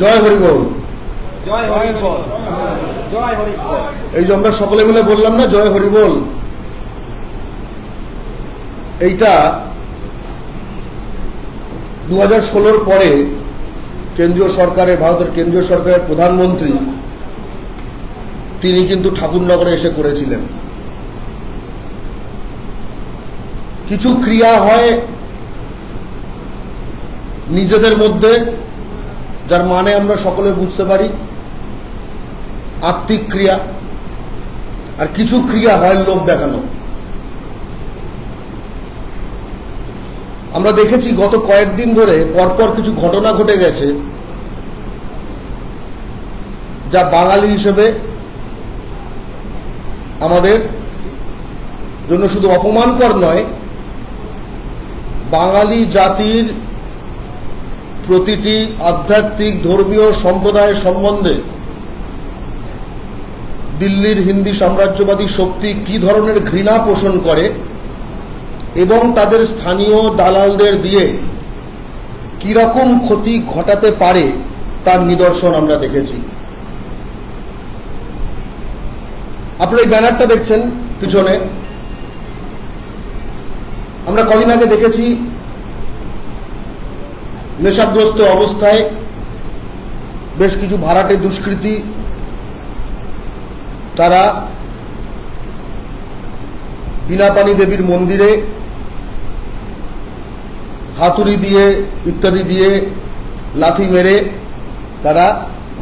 জয় হরি বল জয় হরি বল এই যে আমরা সকলে মিলে বললাম না জয় হরিবল? এইটা দু হাজার ষোলোর পরে কেন্দ্রীয় সরকারের ভারতের কেন্দ্রীয় সরকারের প্রধানমন্ত্রী তিনি কিন্তু ঠাকুরনগরে এসে করেছিলেন। কিছু ক্রিয়া হয় নিজেদের মধ্যে যার মানে আমরা সকলে বুঝতে পারি, আত্মিক ক্রিয়া আর কিছু ক্রিয়া হয় লোভ দেখানো। আমরা দেখেছি গত কয়েকদিন ধরে পরপর কিছু ঘটনা ঘটে গেছে, যা বাঙালি হিসেবে আমাদের জন্য শুধু অপমানকর নয়, বাঙালি জাতির প্রতিটি আধ্যাত্মিক ধর্মীয় সম্প্রদায় সম্বন্ধে দিল্লির হিন্দি সাম্রাজ্যবাদী শক্তি কি ধরনের ঘৃণা পোষণ করে এবং তাদের স্থানীয় দালালদের দিয়ে কীরকম ক্ষতি ঘটাতে পারে তার নিদর্শন আমরা দেখেছি। আপনারা এই ব্যানারটা দেখছেন পিছনে। আমরা কদিন আগে দেখেছি নেশাগ্রস্ত অবস্থায় বেশ কিছু ভাড়াটে দুষ্কৃতী তারা বিনাপানি দেবীর মন্দিরে হাতুড়ি দিয়ে, ইত্যাদি দিয়ে লাথি মেরে তারা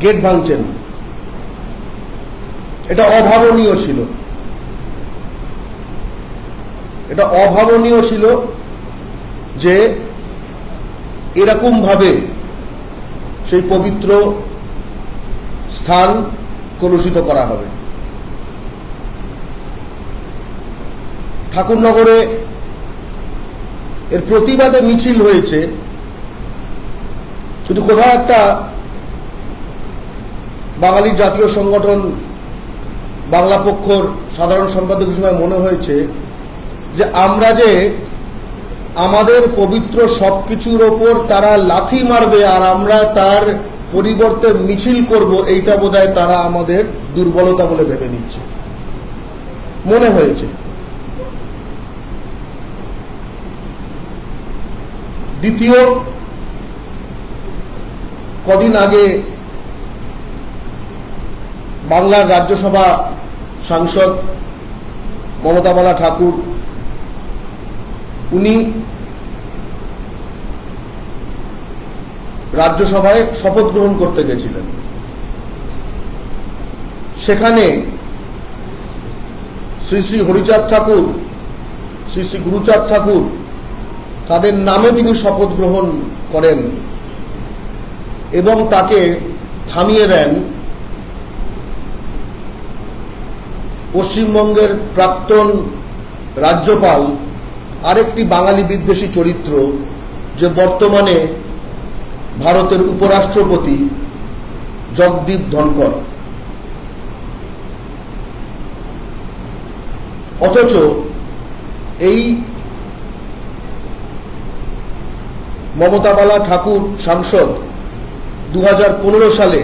গেট ভাঙছেন। এটা অভাবনীয় ছিল। এটা অভাবনীয় ছিল যে এরকম ভাবে সেই পবিত্র স্থান কলুষিত করা হবে। ঠাকুরনগরে এর প্রতিবাদে মিছিল হয়েছে। কিন্তু কোথাও একটা বাঙালির জাতীয় সংগঠন বাংলা পক্ষর সাধারণ সম্পাদক সময় মনে হয়েছে যে আমরা যে আমাদের পবিত্র সবকিছুর ওপর তারা লাথি মারবে আর আমরা তার পরিবর্তে মিছিল করব, এইটা বোধহয় তারা আমাদের দুর্বলতা বলে ভেবে নিচ্ছে। মনে হয়েছে। দ্বিতীয়, কদিন আগে বাংলার রাজ্যসভা সাংসদ মমতা বালা ঠাকুর উনি রাজ্যসভায় শপথ গ্রহণ করতে গেছিলেন। সেখানে শ্রী শ্রী হরিচাঁদ ঠাকুর, শ্রী শ্রী গুরুচাঁদ ঠাকুর, তাদের নামে তিনি শপথ গ্রহণ করেন এবং তাকে থামিয়ে দেন পশ্চিমবঙ্গের প্রাক্তন রাজ্যপাল আরেকটি বাঙালি বিদ্বেষী চরিত্র যে বর্তমানে ভারতের উপরাষ্ট্রপতি জগদীপ ধনকর অথচ এই মমতাবালা ঠাকুর সাংসদ দু হাজার পনেরো সালে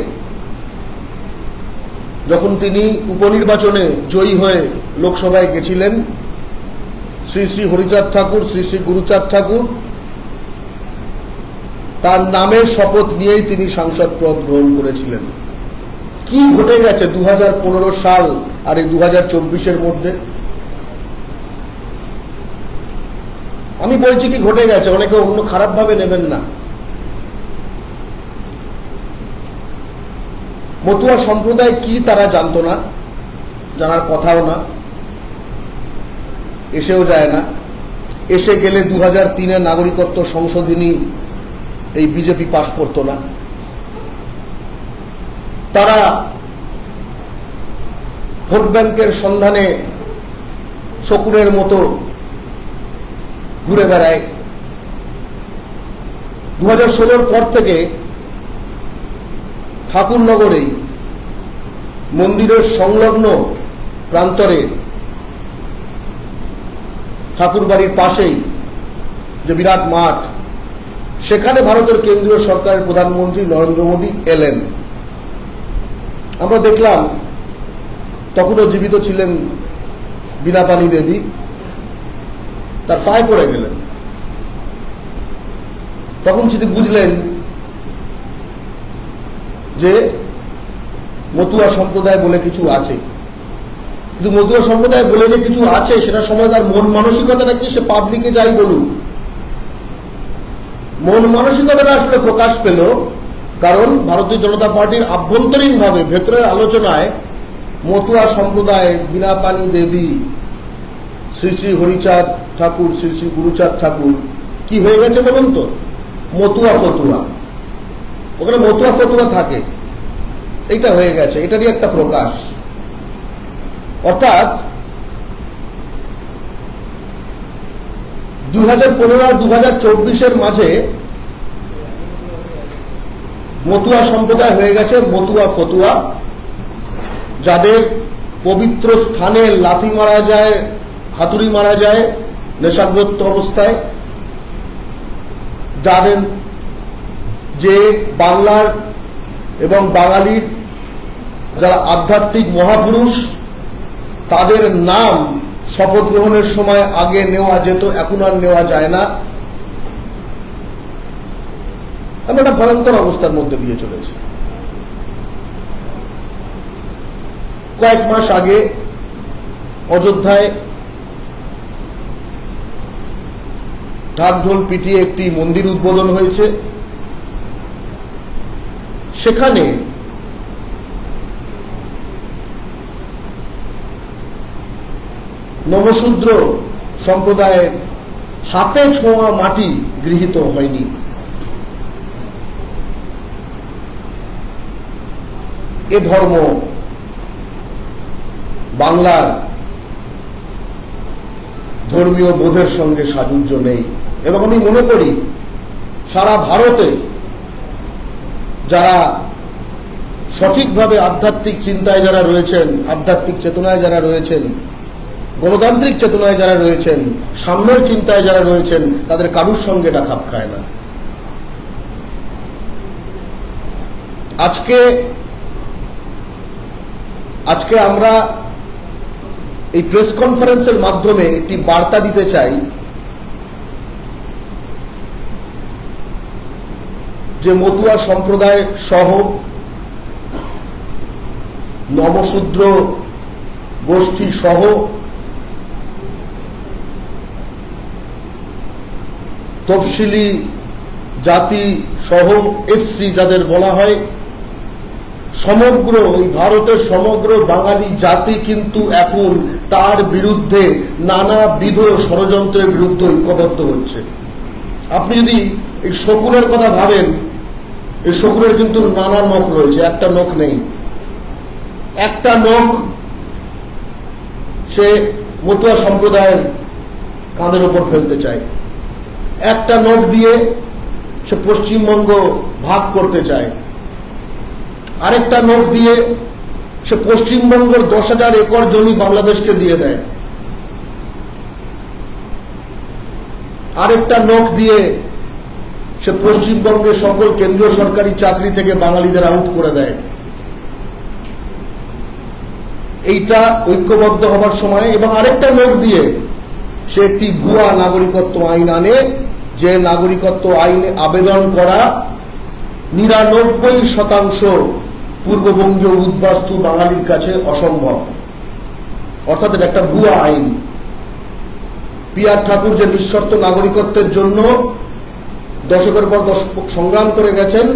যখন তিনি উপনির্বাচনে জয়ী হয়ে লোকসভায় গেছিলেন শ্রী শ্রী হরিচাঁদ ঠাকুর, শ্রী শ্রী গুরুচাঁদ ঠাকুর, তার নামে শপথ নিয়েই তিনি সাংসদ পদ গ্রহণ করেছিলেন। কি ঘটে গেছে দু সাল আর এই দু হাজার মধ্যে? আমি বলছি কি ঘটে গেছে, অনেকে অন্য খারাপভাবে নেবেন না। মতুয়া সম্প্রদায় কি তারা জানতো না, জানার কথাও না। এসেও যায় না। এসে গেলে দু হাজার নাগরিকত্ব সংশোধনী এই বিজেপি পাশ করতো না। তারা ভোট ব্যাংকের সন্ধানে শকুনের মতো ঘুরে বেড়ায়। দু হাজার ষোলোর পর থেকে ঠাকুরনগরেই মন্দিরের সংলগ্ন প্রান্তরে ঠাকুর বাড়ির পাশেই যে বিরাট মাঠ, সেখানে ভারতের কেন্দ্রীয় সরকারের প্রধানমন্ত্রী নরেন্দ্র মোদী এলেন। আমরা দেখলাম, তখনও জীবিত ছিলেন বিনাপানি দেবী, তার পায়ে পড়ে গেলেন। তখন তিনি বুঝলেন যে মতুয়া সম্প্রদায় বলে কিছু আছে। কিন্তু মতুয়া সম্প্রদায় বলে যে কিছু আছে সেটা সময় তার মন মানসিকতাটা কি সে পাবলিকে যাই বলুক। মন মানসিকতাটা আসলে প্রকাশ পেল কারণ ভারতীয় জনতা পার্টির আভ্যন্তরীণ ভাবে ভেতরের আলোচনায় মতুয়া সম্প্রদায়, বিনাপানি দেবী, শ্রী শ্রী হরিচাঁদ ঠাকুর, শ্রী শ্রী গুরুচাঁদ ঠাকুর, কি হয়ে গেছে বলুন তো? মতুয়া ফতুয়া। ওখানে মতুয়া ফতুয়া থাকে। এটা হয়ে গেছে। এটারই একটা প্রকাশ। অর্থাৎ দুই হাজার পনেরো আর দু হাজার চব্বিশের মাঝে মতুয়া সম্প্রদায় হয়ে গেছে, মতুয়া ফতুয়া। যাদের পবিত্র স্থানে লাথি মারা যায়, হাতুড়ি মারা যায়, নেশাগ্রস্ত অবস্থায়, যাদের যে বাংলার এবং বাঙালির যারা আধ্যাত্মিক মহাপুরুষ তাদের নাম শপথ গ্রহণের সময় আগে নেওয়া যেত, এখন আর নেওয়া যায় না। আমরা একটা ভয়ঙ্কর অবস্থার মধ্যে দিয়ে চলেছি। কয়েক মাস আগে অযোধ্যায় ঢাকঢোল পিটিয়ে একটি মন্দির উদ্বোধন হয়েছে। সেখানে নমশূদ্র সম্প্রদায়ের হাতে ছোঁয়া মাটি গৃহীত হয়নি। এ ধর্ম বাংলার ধর্মীয় বোধের সঙ্গে সাযুজ্য নেই। এবং আমি মনে করি, সারা ভারতে যারা সঠিকভাবে আধ্যাত্মিক চিন্তায় যারা রয়েছেন, আধ্যাত্মিক চেতনায় যারা রয়েছেন গণতান্ত্রিক চেতনায় যারা রয়েছেন, সাম্যের চিন্তায় যারা রয়েছেন, তাদের কারুর সঙ্গে এটা খাপ খায় না। আজকে আজকে আমরা এই প্রেস কনফারেন্সের মাধ্যমে একটি বার্তা দিতে চাই যে মতুয়া সম্প্রদায় সহ নবশূদ্র গোষ্ঠী সহ তফসিলি জাতি সহ এসসি যাদের বলা হয়, সমগ্র ওই ভারতের সমগ্র বাঙালি জাতি কিন্তু এখন তার বিরুদ্ধে নানাবিধ ষড়যন্ত্রের বিরুদ্ধে ঐক্যবদ্ধ হচ্ছে। আপনি যদি এই শকুনের কথা ভাবেন, এই শকুনের কিন্তু নানা নখ রয়েছে, একটা নখ নেই। একটা নখ সে মতুয়া সম্প্রদায়ের কাঁধের ওপর ফেলতে চায়। একটা নোট দিয়ে সে পশ্চিমবঙ্গ ভাগ করতে চায়। আরেকটা নোট দিয়ে সে পশ্চিমবঙ্গের দশ হাজার একর জমি বাংলাদেশকে দিয়ে দেয়। আরেকটা নোট দিয়ে সে পশ্চিমবঙ্গের সকল কেন্দ্রীয় সরকারি চাকরি থেকে বাঙালিদের আউট করে দেয়। এইটা ঐক্যবদ্ধ হবার সময় এবং আরেকটা নোট দিয়ে সে একটি ভুয়া নাগরিকত্ব আইন আনে যে নাগরিকত্ব আইনে আবেদন করা নিরানব্বই শতাংশ পূর্ববঙ্গীয় উদ্বাস্তু বাঙালির কাছে অসম্ভব। অর্থাৎ এটা একটা ভুয়া আইন। পিয়ার ঠাকুর যে নিঃশর্ত নাগরিকত্বের জন্য দশকের পর দশক সংগ্রাম করে গেছেন,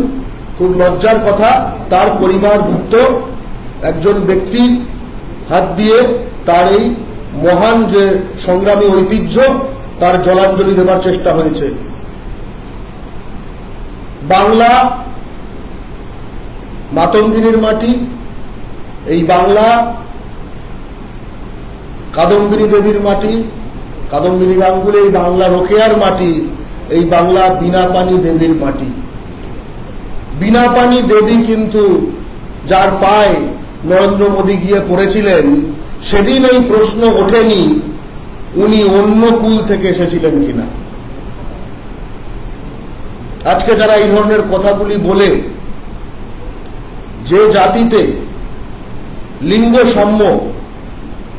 খুব লজ্জার কথা, তার পরিবারভুক্ত একজন ব্যক্তির হাত দিয়ে তার এই মহান যে সংগ্রামী ঐতিহ্য তার জলাঞ্জলি দেবার চেষ্টা হয়েছে। বাংলা মাতঙ্গিনীর মাটি, এই বাংলা কাদম্বিনী দেবীর মাটি, কাদম্বিনী গাঙ্গুলি, এই বাংলা রোকেয়ার মাটি, এই বাংলা বিনা পানি দেবীর মাটি। বিনা পানি দেবী কিন্তু যার পায় নরেন্দ্র মোদী গিয়ে পড়েছিলেন, সেদিন এই প্রশ্ন ওঠেনি উনি অন্য কুল থেকে এসেছিলেন কিনা? আজকে যারা এই ধরনের কথাগুলি বলে, যে জাতিতে লিঙ্গ সাম্য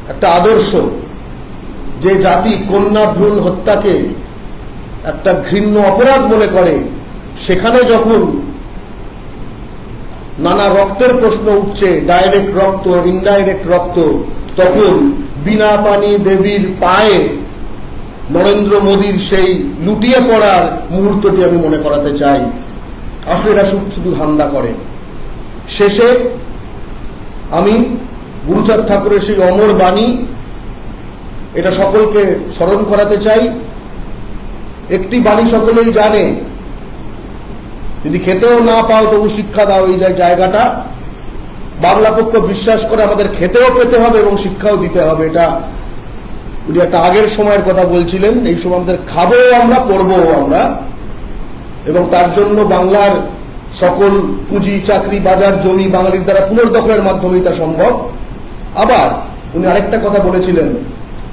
একটা আদর্শ, যে জাতি কন্যা ভ্রূণ হত্যাকে একটা ঘৃণ্য অপরাধ মনে করে, সেখানে যখন নানা রক্তের প্রশ্ন উঠছে, ডাইরেক্ট রক্ত, ইনডাইরেক্ট রক্ত, তখন বিনা পানি দেবীর পায়ে নরেন্দ্র মোদীর সেই লুটিয়ে পড়ার মুহূর্তটি আমি মনে করাতে চাই। আসলে এরা শুধু ধান্দা করে। শেষে আমি গুরুচাঁদ ঠাকুরের সেই অমর বাণী, এটা সকলকে স্মরণ করাতে চাই। একটি বাণী সকলেই জানে, যদি খেতেও না পাও তবু শিক্ষা দাও এই জায়গাটা। বাংলা পক্ষ বিশ্বাস করে আমাদের খেতেও পেতে হবে এবং শিক্ষাও দিতে হবে। এটা উনি একটা আগের সময়ের কথা বলছিলেন, এই সময় আমাদের খাব আমরা পড়ব আমরা। এবং তার জন্য বাংলার সকল পুঁজি, চাকরি, বাজার, জমি বাঙালির দ্বারা পুনর্দখলের মাধ্যমেই তা সম্ভব। আবার উনি আরেকটা কথা বলেছিলেন,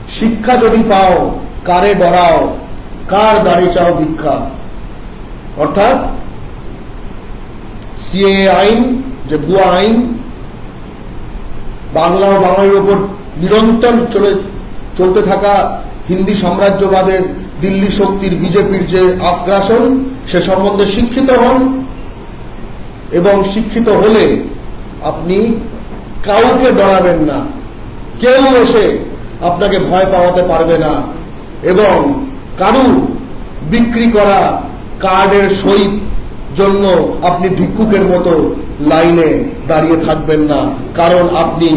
শিক্ষা যদি পাও, কারে ডরাও, কার দাঁড়ে চাও ভিক্ষা? অর্থাৎ সিএ আইন, যে ভুয়া আইন বাংলা ও বাঙালির ওপর নিরন্তর চলে, চলতে থাকা হিন্দি সাম্রাজ্যবাদের দিল্লি শক্তির বিজেপির যে আগ্রাসন, সে সম্বন্ধে শিক্ষিত হন। এবং শিক্ষিত হলে আপনি কাউকে ডরাবেন না। কেউ এসে আপনাকে ভয় পাওয়াতে পারবে না। এবং কারু বিক্রি করা কার্ডের সহিত জন্য আপনি ভিক্ষুকের মতো লাইনে দাঁড়িয়ে থাকবেন না। কারণ আপনি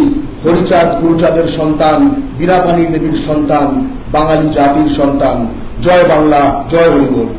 হরিচাঁদ, গুরুচাঁদের সন্তান বীরাপানি দেবীর সন্তান, বাঙালি জাতির সন্তান। জয় বাংলা জয় হরিবোল।